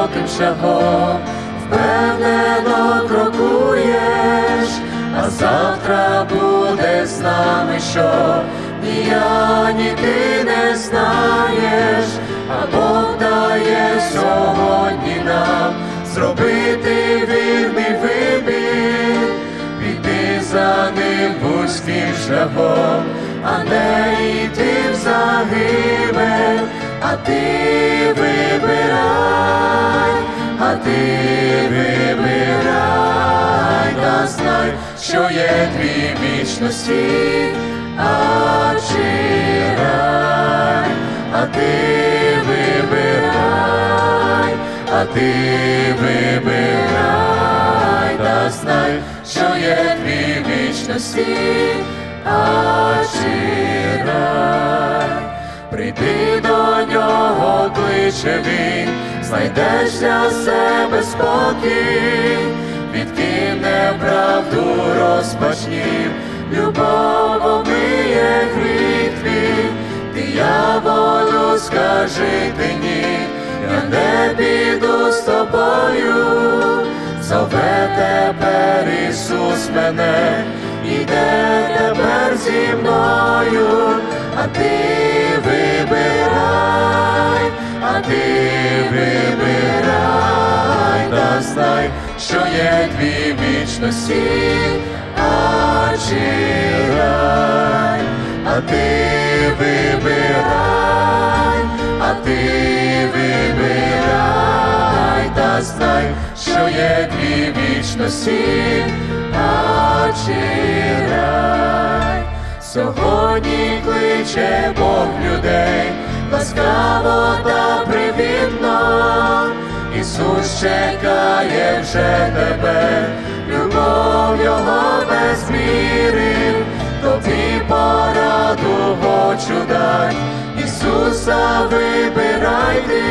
високим шагом, впевнено крокуєш, а завтра буде з нами що, ні я, ні ти не знаєш, а Бог дає сьогодні нам зробити вірний вибір, піти за ним вузьким шляхом, а не йти в загибель, а ти а ти вибирай, та знай, що є твій вічності, а чи рай, а ти вибирай, а ти вибирай, та знай, що є твій вічності, а чи рай. Він, знайдеш для себе спокій, відкинь неправду розпачнів, любов омиє гріх твій, дияволу скажи ти ні, я не піду з тобою, зове тепер Ісус мене, іде тепер зі мною, знай, що є дві вічності, а рай, а ти вибирай, а ти вибирай, та знай, що є дві вічності, а рай. Сьогодні кличе Бог людей, ласкаво та привітно, Ісус чекає вже тебе, любов Його без міри, тобі пораду хочу дай, Ісуса вибирай ти,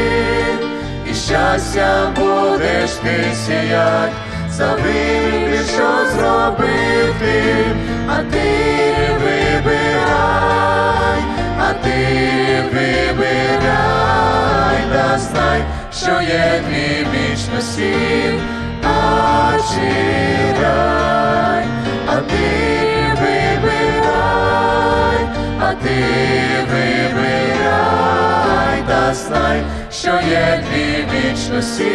і щастям будеш ти сіять, за вибір, що зробив ти, а ти знай, що є дві вічності, а чи рай, а ти вибирай, а ти вибирай, та знай, що є дві вічності,